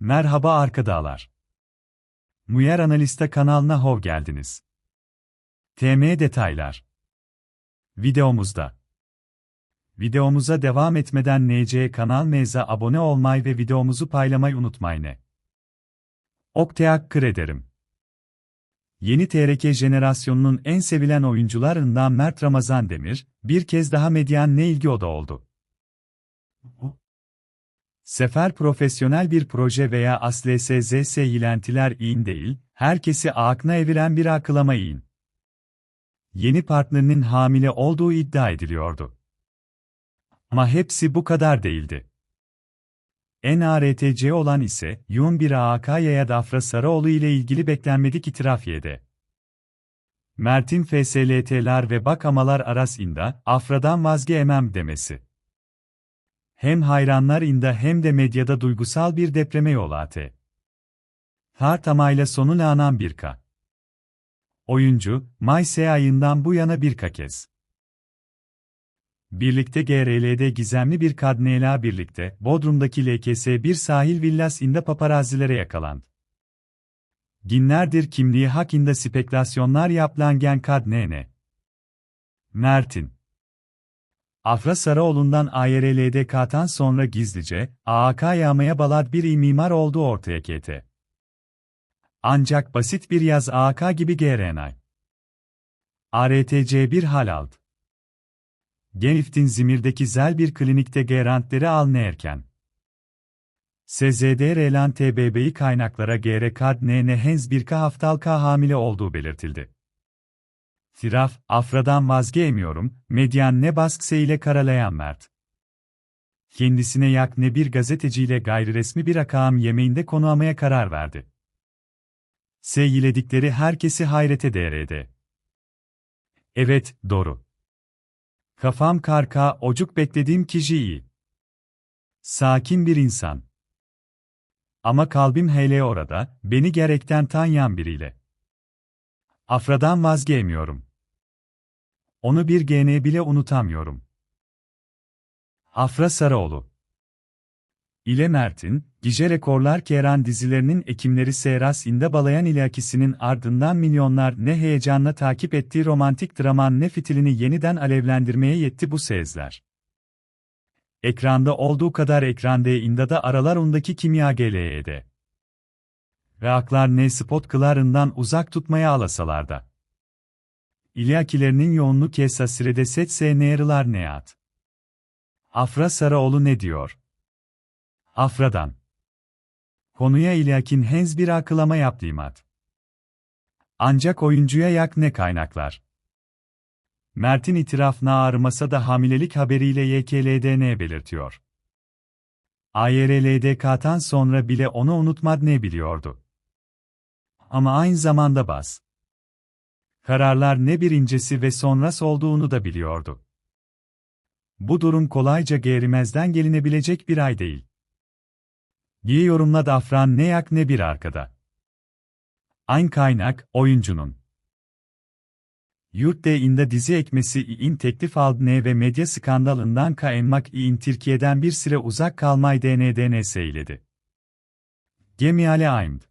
Merhaba arkadaşlar. Muyer Analista kanalına hoş geldiniz. TM detaylar. Videomuzda. Videomuza devam etmeden NC kanal meza abone olmayı ve videomuzu paylamayı unutmayın. Ok teşekkür ederim. Yeni TRK jenerasyonunun en sevilen oyuncularından Mert Ramazan Demir, bir kez daha medyan ne ilgi oda oldu. Sefer profesyonel bir proje veya asle SZS ilentiler in değil, herkesi akna eviren bir akılama in. Yeni partnerinin hamile olduğu iddia ediliyordu. Ama hepsi bu kadar değildi. NARTC olan ise, yoğun bir AKY'ya Dafra Sarıoğlu ile ilgili beklenmedik itiraf yedi. Mert'in FSLT'ler ve bakamalar arasında, Afra'dan vazgeçemem demesi hem hayranlar inda hem de medyada duygusal bir depreme yol attı. Hartamayla sonu lanan bir ka. Oyuncu, Mayse ayından bu yana bir kez. Birlikte GRL'de gizemli bir kadneyle birlikte, Bodrum'daki LKS bir sahil villas inde paparazilere yakalandı. Günlerdir kimliği hakkında spekülasyonlar yapılan gen kadnene. Mert'in Afra Sarıoğlu'ndan AYRL'de katan sonra gizlice, AAK yağmaya balad bir mimar olduğu ortaya kete. Ancak basit bir yaz AAK gibi GRNay. ARTC bir hal aldı. Genif'tin Zimir'deki zel bir klinikte gerantleri al ne erken. SZD Relan TBB'yi kaynaklara GR kad NN henz bir haftalka hamile olduğu belirtildi. Firaf, Afra'dan vazgeçmiyorum, medyan ne baskıse ile karalayan Mert. Kendisine yak ne bir gazeteciyle gayri resmi bir akağım yemeğinde konuamaya karar verdi. Seyyiledikleri herkesi hayrete değeredi. Evet, doğru. Kafam karka, ocuk beklediğim kişi iyi. Sakin bir insan. Ama kalbim hele orada, beni gerekten tanıyan biriyle. Afra'dan vazgeçmiyorum. Onu bir GN bile unutamıyorum. Afra Sarıoğlu ile Mert'in, Gece Rekorlar Keran dizilerinin ekimleri Seyras inde balayan ilakisinin ardından milyonlar ne heyecanla takip ettiği romantik draman ne fitilini yeniden alevlendirmeye yetti bu sezler. Ekranda olduğu kadar ekranda inde da aralar ondaki kimya GLE'de. Ve aklar ne spot kılarından uzak tutmaya alasalar da. İlyakilerinin yoğunluk esasirede set SNR'lar neat. Afra Sarıoğlu ne diyor? Afra'dan. Konuya İlyakin henz bir akılama yaptıymat. Ancak oyuncuya yak ne kaynaklar? Mert'in itirafına ağrımasa da hamilelik haberiyle YKLDN belirtiyor. AYRLDK'tan sonra bile onu unutmad ne biliyordu. Ama aynı zamanda bas. Kararlar ne birincisi ve sonrası olduğunu da biliyordu. Bu durum kolayca gerimezden gelinebilecek bir ay değil. Diye yorumladı Afran ne yak ne bir arkada. Aynı kaynak, oyuncunun. Yurt inde dizi ekmesi in teklif aldı ne ve medya skandalından kaenmak in Türkiye'den bir süre uzak kalmayı DNDN seyledi. Gemiale Aymd.